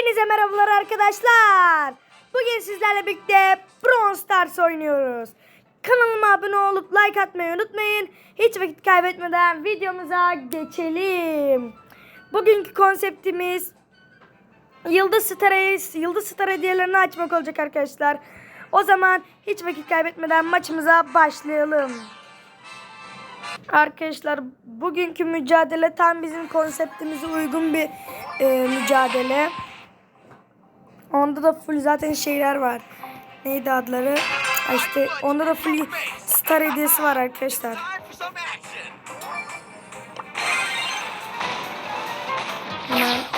Hepinize merhabalar arkadaşlar. Bugün sizlerle birlikte Brawl Stars oynuyoruz. Kanalıma abone olup like atmayı unutmayın. Hiç vakit kaybetmeden videomuza geçelim. Bugünkü konseptimiz Yıldız Star'ı, Yıldız Star hediyelerini açmak olacak arkadaşlar. O zaman hiç vakit kaybetmeden maçımıza başlayalım. Arkadaşlar bugünkü mücadele tam bizim konseptimize uygun bir e, mücadele. Onda da full zaten şeyler var. Neydi adları? İşte onda da full star hediyesi var arkadaşlar. Hemen.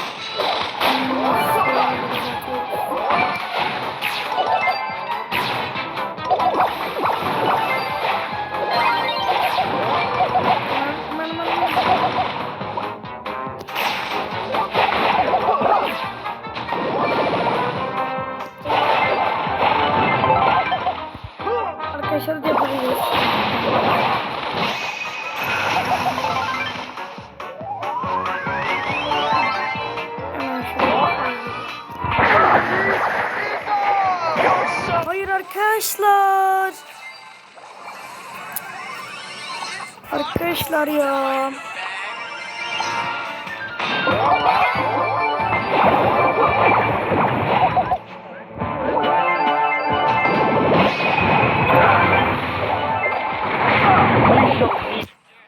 Arkadaşlar ya.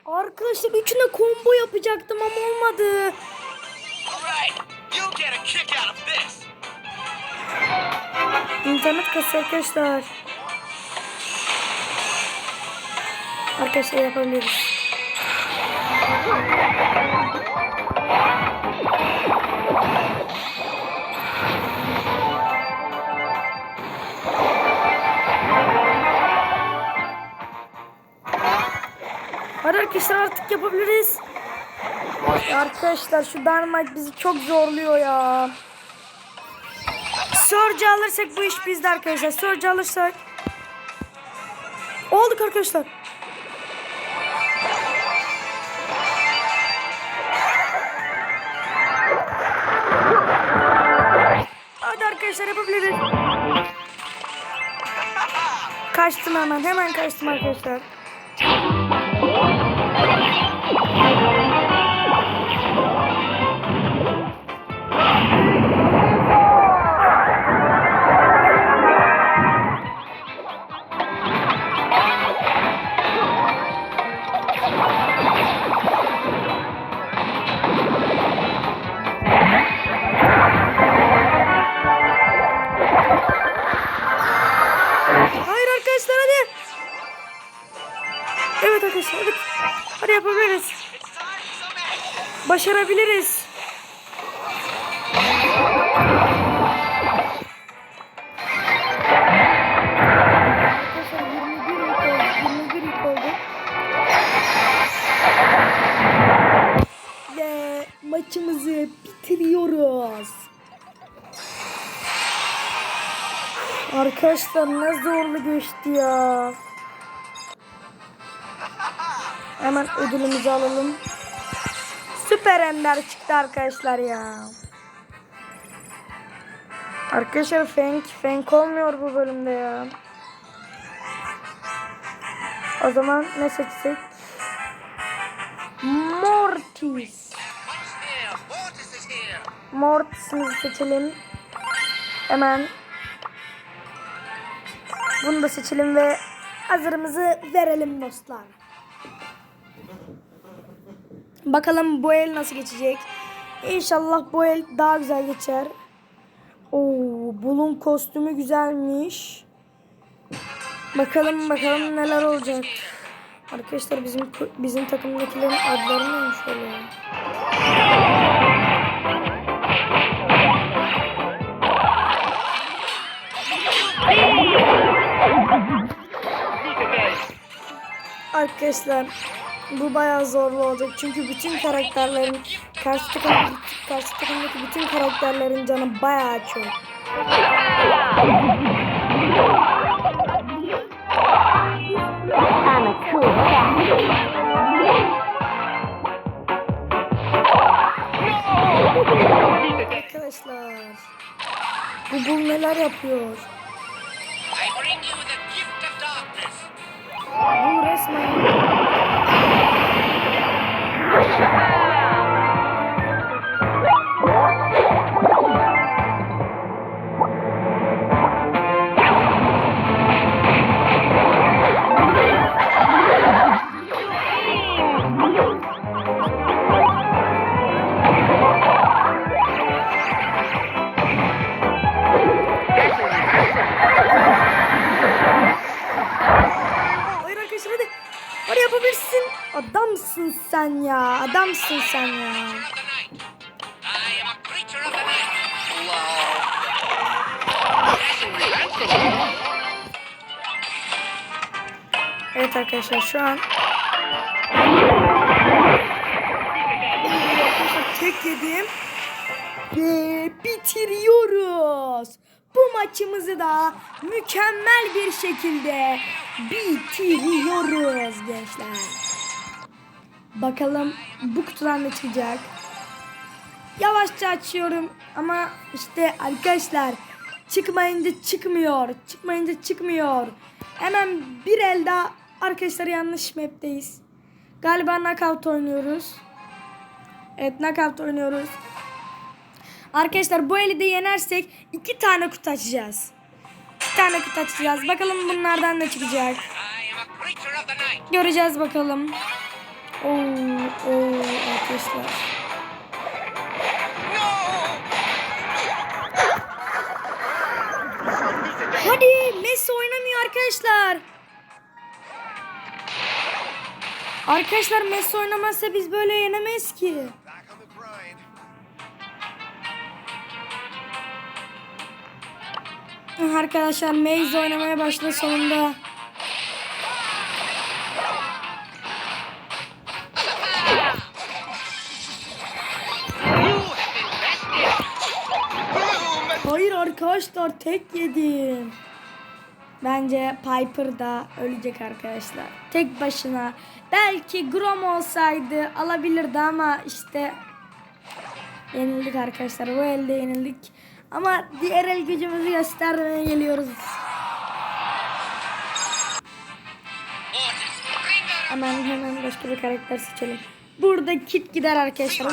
Arkadaşlar üçüne combo yapacaktım ama olmadı. İnternet kasıyor arkadaşlar. Arkadaşlar yapabiliriz. Arkadaşlar artık yapabiliriz. Arkadaşlar şu Dynamite bizi çok zorluyor ya. Surge alırsak bu iş bizde arkadaşlar. Surge alırsak. Olduk arkadaşlar. Hadi arkadaşlar yapabiliriz. Kaçtım hemen. Hemen kaçtım arkadaşlar. Thank you. Arkadaşlar evet. Hadi yapabiliriz. Başarabiliriz. Arkadaşlar 21 ilk oldu. 21 ilk oldu. Ve maçımızı bitiriyoruz. Arkadaşlar ne zorlu geçti ya. Hemen ödülümüzü alalım. Süper ender çıktı arkadaşlar ya. Arkadaşlar Fenk, Fenk olmuyor bu bölümde ya. O zaman ne seçsek? Mortis. Mortis'imizi seçelim. Hemen. Bunu da seçelim ve hazırımızı verelim dostlar. Bakalım bu el nasıl geçecek. İnşallah bu el daha güzel geçer. Oo, Bulun kostümü güzelmiş. Bakalım bakalım neler olacak. Arkadaşlar bizim bizim takımdakilerin adları neymiş öyle? Arkadaşlar bu bayağı zorlu olacak çünkü bütün karakterlerin karşı takım karşı takımdaki bütün karakterlerin canı bayağı çok. I'm a cool cat. Arkadaşlar Bu bul neler yapıyor? I bring you the gift of darkness. Bu resmen... Thank you. Of the night. Evet arkadaşlar şu an tek yedim ve bitiriyoruz. Bu maçımızı da mükemmel bir şekilde bitiriyoruz gençler. Bakalım bu kutudan ne çıkacak. Yavaşça açıyorum ama işte arkadaşlar çıkmayınca çıkmıyor. Çıkmayınca çıkmıyor. Hemen bir el daha arkadaşlar yanlış map'teyiz. Galiba knockout oynuyoruz. Evet knockout oynuyoruz. Arkadaşlar bu eli de yenersek iki tane kutu açacağız. İki tane kutu açacağız. Bakalım bunlardan ne çıkacak. Göreceğiz bakalım. Oo, arkadaşlar. Hadi Messi oynamıyor arkadaşlar. Arkadaşlar Messi oynamazsa biz böyle yenemeyiz ki. Arkadaşlar Maze oynamaya başladı sonunda. Arkadaşlar tek yedim. Bence Piper da ölecek arkadaşlar. Tek başına. Belki Grom olsaydı alabilirdi ama işte yenildik arkadaşlar. Bu elde yenildik. Ama diğer el gücümüzü göstermeye geliyoruz. Hemen hemen başka bir karakter seçelim. Burada kit gider arkadaşlar.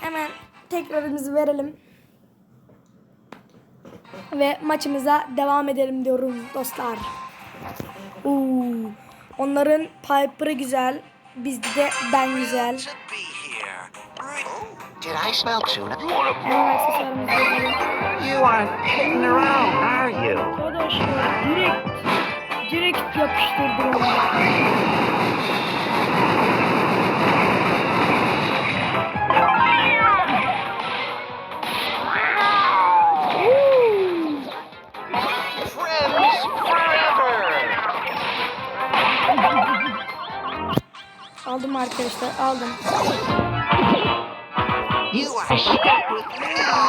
Hemen tekrarımızı verelim. Ve maçımıza devam edelim diyorum dostlar. Oo, onların Piper'ı güzel. Bizde de ben güzel. Oh, did I smell tuna? You aren't kidding around, are you? Arkadaşlar direkt direkt yapıştırdım Aldım arkadaşlar aldım. You are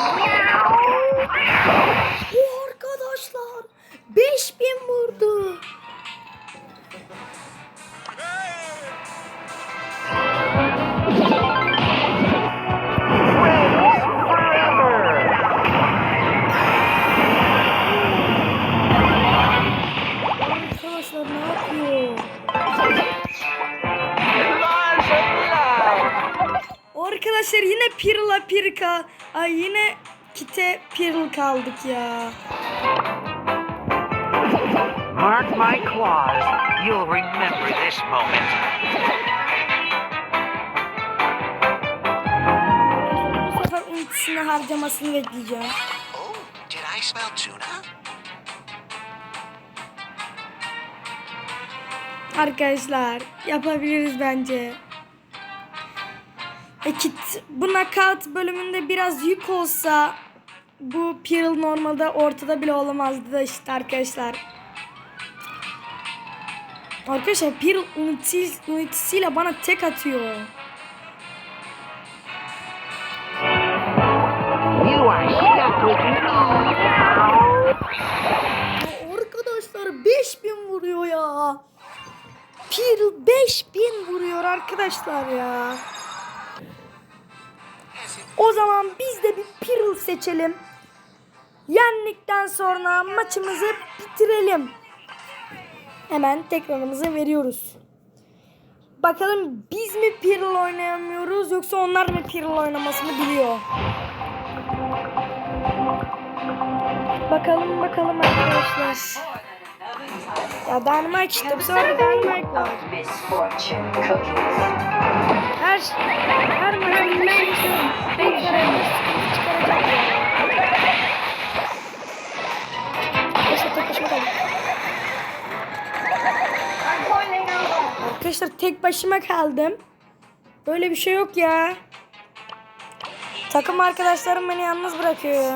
Arkadaşlar yine Pirla Pirka. Ay yine kite Pirl kaldık ya. Mark my claws, you'll remember this moment. Bu sefer ultisini harcamasını bekleyeceğim. Oh, did I smell tuna? Arkadaşlar yapabiliriz bence. E kit bu knockout bölümünde biraz yük olsa bu Pirl normalde ortada bile olamazdı da işte arkadaşlar. Arkadaşlar Pirl ulti, ultisiyle bana tek atıyor. You are Arkadaşlar 5000 vuruyor ya. Pirl 5000 vuruyor arkadaşlar ya. O zaman biz de bir Pirl seçelim. Yendikten sonra maçımızı bitirelim. Hemen tekrarımızı veriyoruz. Bakalım biz mi Pirlo oynayamıyoruz yoksa onlar mı Pirlo oynamasını biliyor. Bakalım bakalım arkadaşlar. Ya Dynamite işte bu sefer Dynamite var. Her her maçın Arkadaşlar tek başıma kaldım. Böyle bir şey yok ya. Takım arkadaşlarım beni yalnız bırakıyor.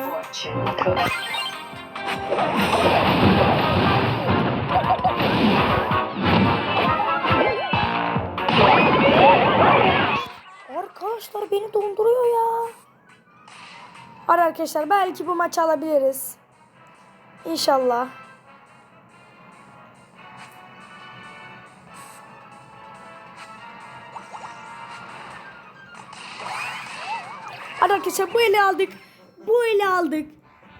Arkadaşlar beni donduruyor ya. Hadi arkadaşlar belki bu maçı alabiliriz. İnşallah. Hadi arkadaşlar bu eli aldık. Bu eli aldık.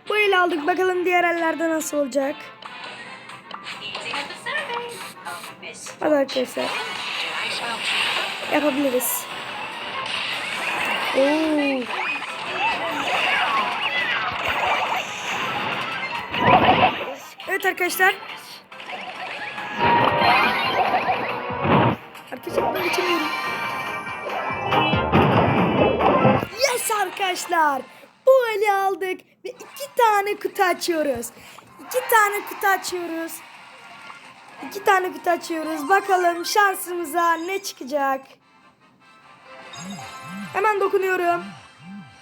Bu eli aldık. Bakalım diğer ellerde nasıl olacak. Hadi arkadaşlar. Yapabiliriz. Oo. Evet arkadaşlar. Arkadaşlar ben geçemiyorum. Arkadaşlar. Bu eli aldık ve iki tane kutu açıyoruz. İki tane kutu açıyoruz. İki tane kutu açıyoruz. Bakalım şansımıza ne çıkacak. Hemen dokunuyorum.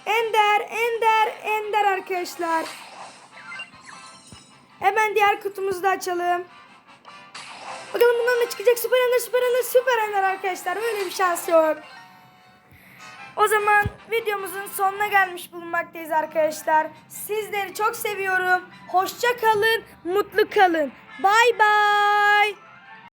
Ender, Ender, Ender arkadaşlar. Hemen diğer kutumuzu da açalım. Bakalım bundan ne çıkacak? Süper Ender, Süper Ender, Süper Ender arkadaşlar. Böyle bir şans yok. O zaman videomuzun sonuna gelmiş bulunmaktayız arkadaşlar. Sizleri çok seviyorum. Hoşça kalın, mutlu kalın. Bay bay.